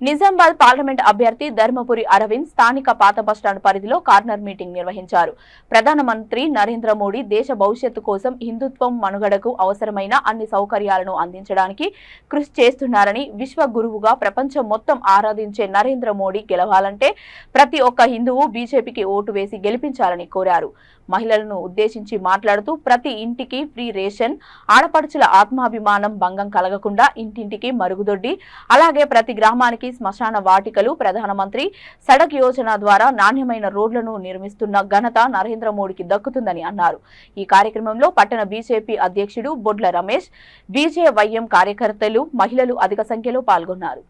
Nizamabad parliament అభ్యర్థి ధర్మపురి అరవింద్ స్థానిక పాత బస్టాండ్ పరిధిలో కార్నర్ మీటింగ్ నిర్వహించారు. ప్రధానమంత్రి నరేంద్ర మోడీ దేశ భవిష్యత్తు కోసం హిందుత్వం మనుగడకు అవసరమైన అన్ని సౌకర్యాలను అందించడానికి కృషి చేస్తున్నారని విశ్వ గురువుగా ప్రపంచం మొత్తం ఆరాధించే నరేంద్ర మోడీ గెలవాలంటే ప్రతి ఒక్క హిందువు బీజేపీకి ఓటు వేసి గెలిపించాలని కోరారు. మహిళలను ఉద్దేశించి మాట్లాడుతూ ప్రతి ఇంటికి ఫ్రీ రేషన్ ఆడపడుచుల ఆత్మాభిమానం భంగం కలగకుండా ఇంటింటికి మరుగుదొడ్డి అలాగే ప్రతి గ్రామానికి శ్మశాన వాటికలు ప్రధానమంత్రి సడక్ యోజన ద్వారా నాణ్యమైన రోడ్లను నిర్మిస్తున్న ఘనత నరేంద్ర మోడీకి దక్కుతుందని అన్నారు. ఈ కార్యక్రమంలో పట్టణ బీజేపీ అధ్యక్షుడు బొడ్ల రమేష్ బీజేవైఎం కార్యకర్తలు మహిళలు అధిక సంఖ్యలో పాల్గొన్నారు.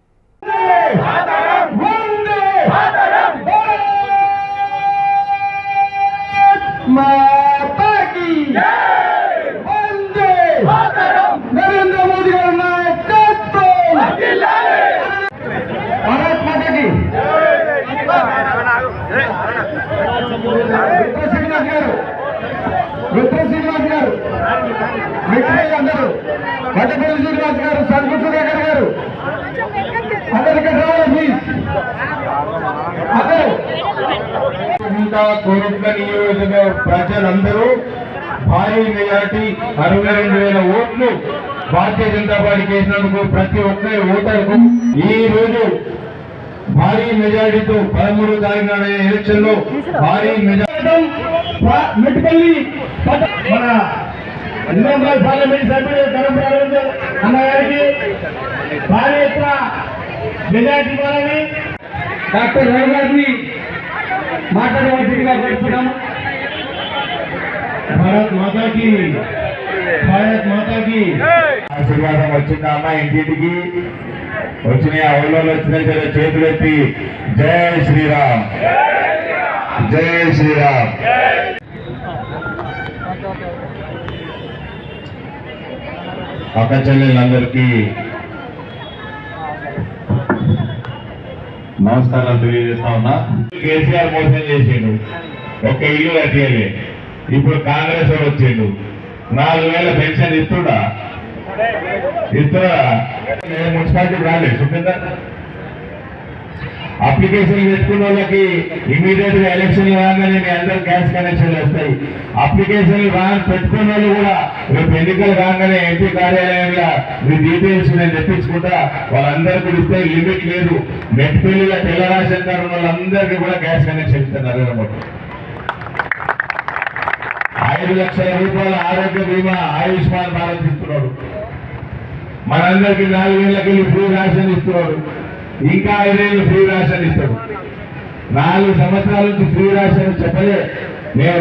శ్రీనివాస్ గారు. మిత్ర శ్రీనివాస్ గారు. మిత్రులు అందరూ. వడ్డపల్లి శ్రీనివాస్ గారు సుధాకర్ గారు. రావాలి ప్లీజ్ అందరూ. కోరుట్ల నియోజక ప్రజలందరూ భారీ మెజార్టీ అరవై రెండు వేల ఓట్లు భారతీయ జనతా పార్టీకి వేసినందుకు ప్రతి ఒక్కరి ఓటర్కు ఈ రోజు భారీ మెజారిటీతో పదమూడు తారీఖు నాడు ఎలక్షన్ లో భారీ మెజారిటీ మెట్టుపల్లి మన నిజామాబాద్ పార్లమెంట్ సభ్యుడు కరంపరావు అన్నగారికి భారీ ఎత్తున మెజారిటీ ఇవ్వాలని డాక్టర్ రావు గారిని మాట్లాడవలసిందిగా కోరుతున్నాము భారత్ మాతాకి భారత్ మాతాకి ఆశీర్వాదం వచ్చింది అమ్మ వచ్చినాయి ఆ ఊళ్ళో వచ్చినాయి సరే చేతులు ఎత్తి జై శ్రీరామ్. జై శ్రీరామ్. అక్క చెల్లెళ్ళందరికీ నమస్కారాలు తెలియజేస్తా ఉన్నా. కేసీఆర్ మోసం చేసిండు. ఒక్క ఇల్లు కట్టేయాలి. ఇప్పుడు కాంగ్రెస్ వాడు వచ్చిండు. నాలుగు వేల పెన్షన్ ఇస్తుడా? ఇతర మున్సిపాలిటీ రాలేదు సుఖేందర్ అప్లికేషన్ పెట్టుకున్న వాళ్ళకి ఇమీడియట్గా ఎలక్షన్ రాగానే మీ అందరు గ్యాస్ కనెక్షన్లు వస్తాయి. అప్లికేషన్ రా పెట్టుకున్న వాళ్ళు కూడా రేపు ఎన్నికలు రాగానే ఎంపీ కార్యాలయంలో మీ డీటెయిల్స్ నేను తెప్పించుకుంటా. వాళ్ళందరికీ కూడా ఇస్తే లిమిట్ లేదు. నెట్ పెళ్ళిలో తెల్ల రేషన్ వాళ్ళందరికీ కూడా గ్యాస్ కనెక్షన్ ఇస్తున్నారు నరేంద్ర ఐదు లక్షల రూపాయల ఆరోగ్య బీమా ఆయుష్మాన్ భారత్ ఇస్తున్నాడు. మనందరికీ నాలుగు వేలకి ఫ్రీ రేషన్ ఇస్తున్నారు. ఇంకా ఐదేళ్ళు ఫ్రీ రేషన్ ఇస్తారు. నాలుగు సంవత్సరాల నుంచి ఫ్రీ రేషన్ చెప్పలే. మేము